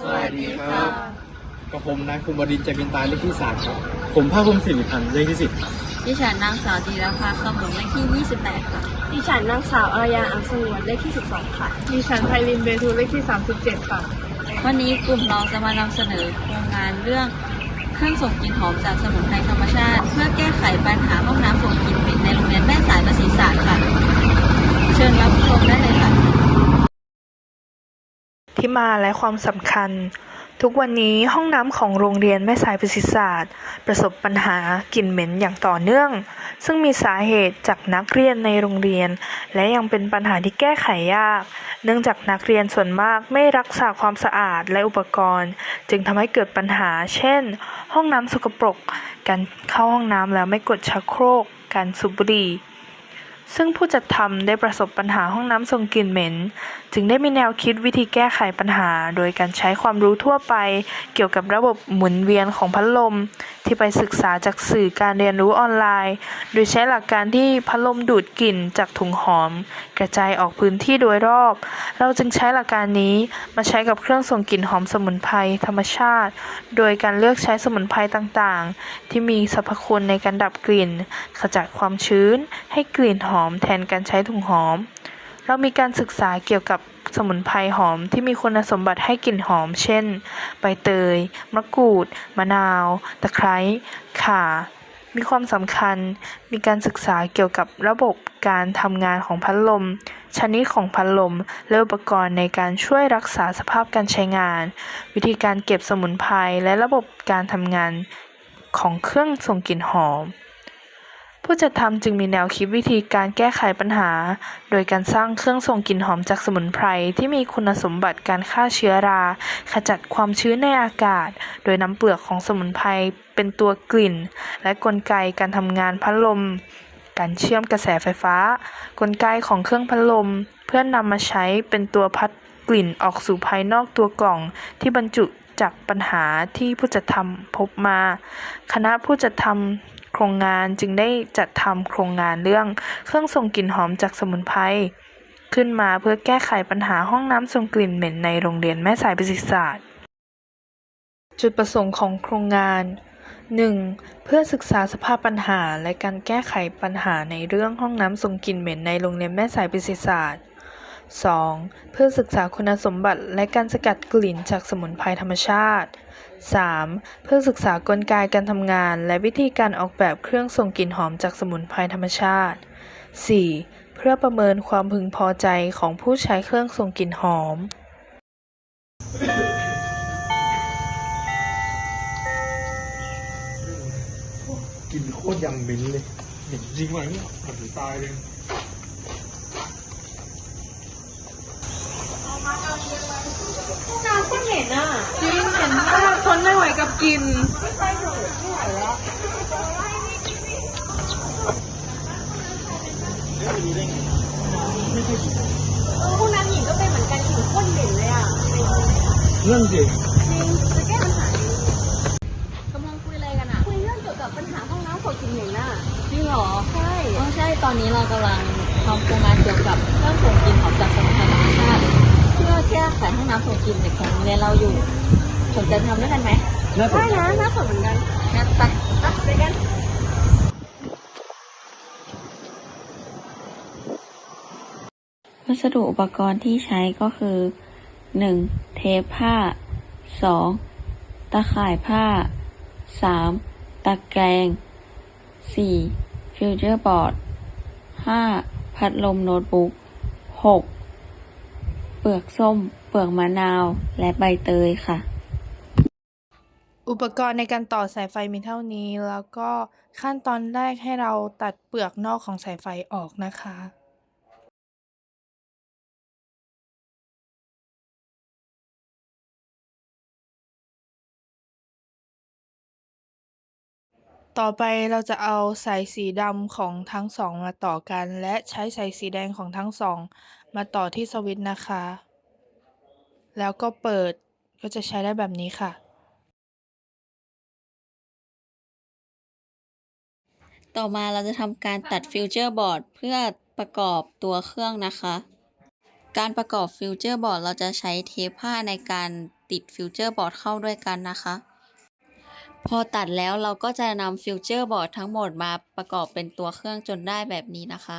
สวัสดีครับกับผมนายภูมิบดินทร์ใจบินตายเลขที่สามครับ ผมภาคภูมิสิริพันธ์เลขที่สิบครับดิฉันนางสาวจีรภาคำหลงเลขที่ 28 ค่ะ ดิฉันนางสาวอารยาอังสงวนเลขที่ 12 ค่ะ ดิฉันไพรินเบทูเลขที่ 37 ค่ะ วันนี้กลุ่มเราจะมานำเสนอโครงงานเรื่องเครื่องส่งกลิ่นหอมจากสมุนไพรธรรมชาติ เพื่อแก้ไขปัญหาห้องน้ำส่งกลิ่นเหม็นในโรงเรียนแม่สายประสิทธิ์ศาสตร์ค่ะ เชิญรับชมได้เลยค่ะ ที่มาและความสำคัญ ทุกวันนี้ห้องน้ำของโรงเรียนแม่สายประสิทธิศาสตร์ ประสบปัญหากลิ่นเหม็นอย่างต่อเนื่อง ซึ่งมีสาเหตุจากนักเรียนในโรงเรียน และยังเป็นปัญหาที่แก้ไขยาก เนื่องจากนักเรียนส่วนมากไม่รักษาความสะอาดและอุปกรณ์ จึงทำให้เกิดปัญหา เช่น ห้องน้ำสกปรก การเข้าห้องน้ำแล้วไม่กดชักโครก การสูบบุหรี่ ซึ่งผู้จัดทำได้ประสบปัญหาห้องน้ำส่งกลิ่นเหม็น จึงได้มีแนวคิดวิธีแก้ไขปัญหา โดยการใช้ความรู้ทั่วไป เกี่ยวกับระบบหมุนเวียนของพัดลม ที่ไปศึกษาจากสื่อการเรียนรู้ออนไลน์ โดยใช้หลักการที่พัดลมดูดกลิ่นจากถุงหอม กระจายออกพื้นที่โดยรอบ เราจึงใช้หลักการนี้มาใช้กับเครื่องส่งกลิ่นหอมสมุนไพรธรรมชาติ โดยการเลือกใช้สมุนไพรต่างๆ ที่มีสรรพคุณในการดับกลิ่น ขจัดความชื้น ให้กลิ่นหอมแทนการใช้ถุงหอม เรามีการศึกษาเกี่ยวกับสมุนไพรหอมที่มีคุณสมบัติให้กลิ่นหอม เช่น ใบเตย มะกรูด มะนาว ตะไคร้ ข่า มีความสำคัญ มีการศึกษาเกี่ยวกับระบบการทำงานของพัดลม ชนิดของพัดลม และอุปกรณ์ในการช่วยรักษาสภาพการใช้งาน วิธีการเก็บสมุนไพรและระบบการทำงานของเครื่องส่งกลิ่นหอม ผู้จัดทำจึงมีแนวคิดวิธีการแก้ไขปัญหา โดยการสร้างเครื่องส่งกลิ่นหอมจากสมุนไพรที่มีคุณสมบัติการฆ่าเชื้อรา ขจัดความชื้นในอากาศ โดยนำเปลือกของสมุนไพรเป็นตัวกลิ่น และกลไกการทำงานพัดลม การเชื่อมกระแสไฟฟ้า กลไกของเครื่องพัดลม เพื่อนนำมาใช้เป็นตัวพัดกลิ่นออกสู่ภายนอกตัวกล่องที่บรรจุจากปัญหาที่ผู้จัดทำพบมา คณะผู้จัดทำ โครงงานจึงได้จัดทำโครงงานเรื่องเครื่องส่งกลิ่นหอมจากสมุนไพรขึ้นมาเพื่อแก้ไขปัญหาห้องน้ำส่งกลิ่นเหม็นในโรงเรียนแม่สายประสิทธิศาสตร์ จุดประสงค์ของโครงงาน 1. เพื่อศึกษาสภาพปัญหาและการแก้ไขปัญหาในเรื่องห้องน้ำส่งกลิ่นเหม็นในโรงเรียนแม่สายประสิทธิศาสตร์ 2. เพื่อศึกษาคุณสมบัติและการสกัดกลิ่นจากสมุนไพรธรรมชาติ 3. เพื่อศึกษากลไกการทำงาน และวิธีการออกแบบเครื่องส่งกลิ่นหอมจากสมุนไพรธรรมชาติ 4. เพื่อประเมินความพึงพอใจของผู้ใช้เครื่องส่งกลิ่นหอมกินโคตรยังเหม็นเลยเหม็นจริงว่ะเนี่ยผัดถึงตายเลยน้ำก็เห็นอะจริงเห็นมากท นไม่ไหวกับกลิ่นเออพวกน้ำหญิงก็เป็นเหมือนกันกลิ่นข้นเหม็นเลยอะเรื่องจริงจริงจะแก้ปัญหานี้กำลังคุยอะไรกันอะ คุยเรื่องเกี่ยวกับปัญหาห้องน้ำส่งกลิ่นเหม็นน่ะ จริงเหรอ ใช่อ๋อใช่ ตอนนี้เรากำลังทำโครงงานเกี่ยวกับเครื่องส่งกลิ่นหอมจากสมุนไพรธรรมชาติเพื่อแก้ไขห้องน้ำส่งกลิ่นในของโรงเรียนเราอยู่ สนใจทำด้วยกันไหมน่าสนใช่ใจนะน่าสนเหมือนกันงั้นไปอะไปกันวัสดุอุปกรณ์ที่ใช้ก็คือ 1. เทปผ้า 2. ตะข่ายผ้า 3. ตะแกรง 4. ฟิวเจอร์บอร์ด 5. พัดลมโน้ตบุ๊ก 6. เปลือกส้ม เปลือกมะนาว และใบเตยค่ะ อุปกรณ์ในการต่อสายไฟมีเท่านี้ แล้วก็ขั้นตอนแรกให้เราตัดเปลือกนอกของสายไฟออกนะคะ ต่อไปเราจะเอาสายสีดำของทั้งสองมาต่อกัน และใช้สายสีแดงของทั้งสอง มาต่อที่สวิตช์นะคะ แล้วก็เปิดก็จะใช้ได้แบบนี้ค่ะ ต่อมาเราจะทำการตัดฟิวเจอร์บอร์ดเพื่อประกอบตัวเครื่องนะคะ การประกอบฟิวเจอร์บอร์ดเราจะใช้เทปผ้าในการติดฟิวเจอร์บอร์ดเข้าด้วยกันนะคะ พอตัดแล้วเราก็จะนำฟิวเจอร์บอร์ดทั้งหมดมาประกอบเป็นตัวเครื่องจนได้แบบนี้นะคะ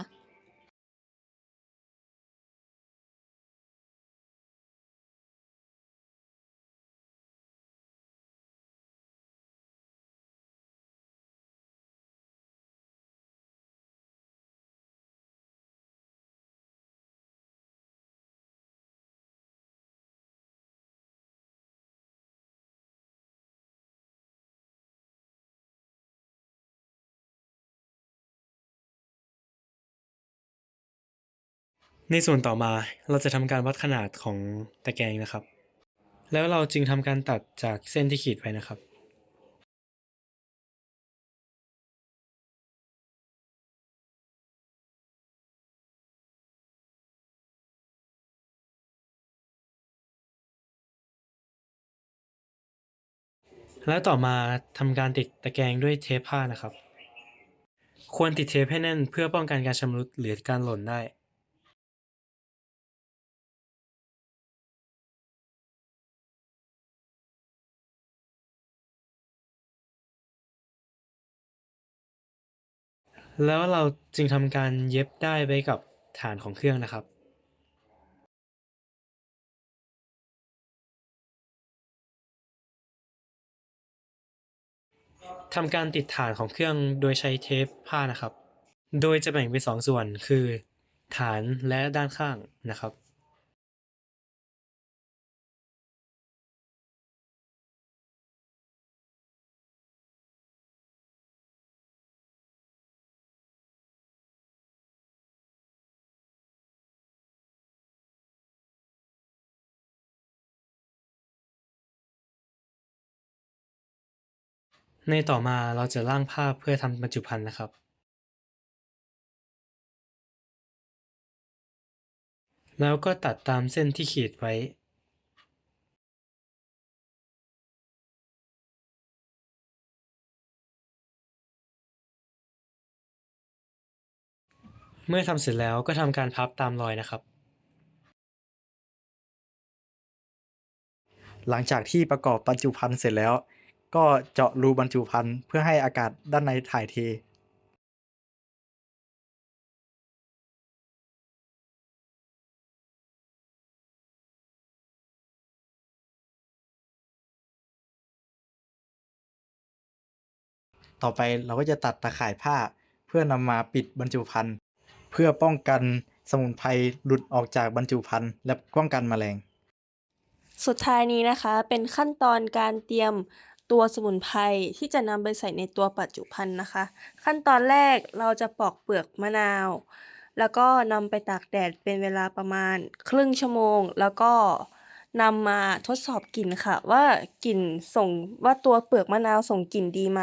ในส่วนต่อมาเราจะทำการวัดขนาดของตะแกรงนะครับ แล้วเราจึงทำการตัดจากเส้นที่ขีดไว้นะครับ แล้วต่อมาทำการติดตะแกรงด้วยเทปผ้านะครับ ควรติดเทปให้แน่นเพื่อป้องกันการชำรุดหรือการหล่นได้ แล้วเราจึงทำการเย็บได้ไปกับฐานของเครื่องนะครับทำการติดฐานของเครื่องโดยใช้เทปผ้านะครับ โดยจะแบ่งเป็นสองส่วนคือ ฐานและด้านข้างนะครับ ในต่อมาเราจะร่างภาพเพื่อทำบรรจุภัณฑ์นะครับ แล้วก็ตัดตามเส้นที่ขีดไว้ เมื่อทำเสร็จแล้วก็ทำการพับตามรอยนะครับหลังจากที่ประกอบบรรจุภัณฑ์เสร็จแล้ว ก็เจาะรูบรรจุภัณฑ์เพื่อให้อากาศด้านในถ่ายเทต่อไปเราก็จะตัดตะข่ายผ้าเพื่อนำมาปิดบรรจุภัณฑ์เพื่อป้องกันสมุนไพรหลุดออกจากบรรจุภัณฑ์และป้องกันแมลง สุดท้ายนี้นะคะเป็นขั้นตอนการเตรียม ตัวสมุนไพรที่จะนำไปใส่ในตัวปัจจุบันนะคะ ขั้นตอนแรกเราจะปอกเปลือกมะนาว แล้วก็นำไปตากแดดเป็นเวลาประมาณครึ่งชั่วโมง แล้วก็นำมาทดสอบกลิ่นค่ะ ว่ากลิ่นส่งว่าตัวเปลือกมะนาวส่งกลิ่นดีไหม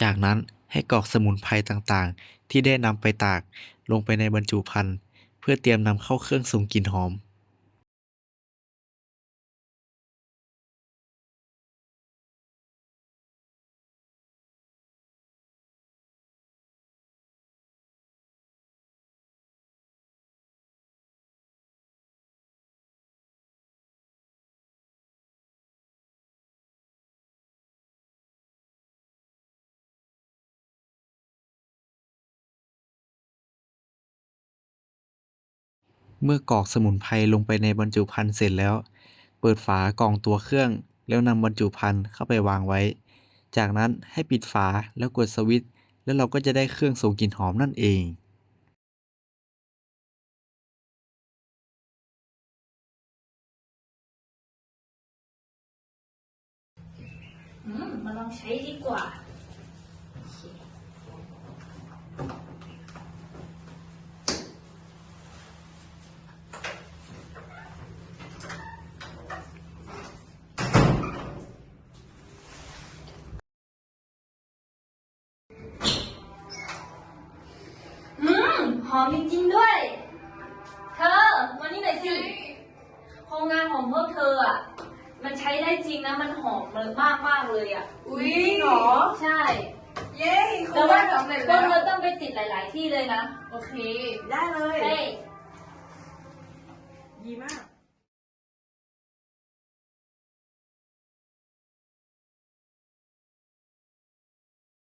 จากนั้นให้กรอกสมุนไพรต่างๆ ที่ได้นำไปตากลงไปในบรรจุภัณฑ์เพื่อเตรียมนำเข้าเครื่องส่งกลิ่นหอม เมื่อกรอกสมุนไพรลงไปในบรรจุภัณฑ์เสร็จแล้ว เปิดฝากรองตัวเครื่อง แล้วนำบรรจุภัณฑ์เข้าไปวางไว้ จากนั้นให้ปิดฝาแล้วกดสวิตช์แล้วเราก็จะได้เครื่องส่งกลิ่นหอมนั่นเองมาลองใช้ดีกว่า นะมันหอมเลยมากมากๆเลยอะ อุ๊ยเหรอ ใช่เย้แต่ว่าพวกเธอต้องไปติดหลาย ๆ ที่เลยนะ โอเค ได้เลย เฮ้ย ดีมาก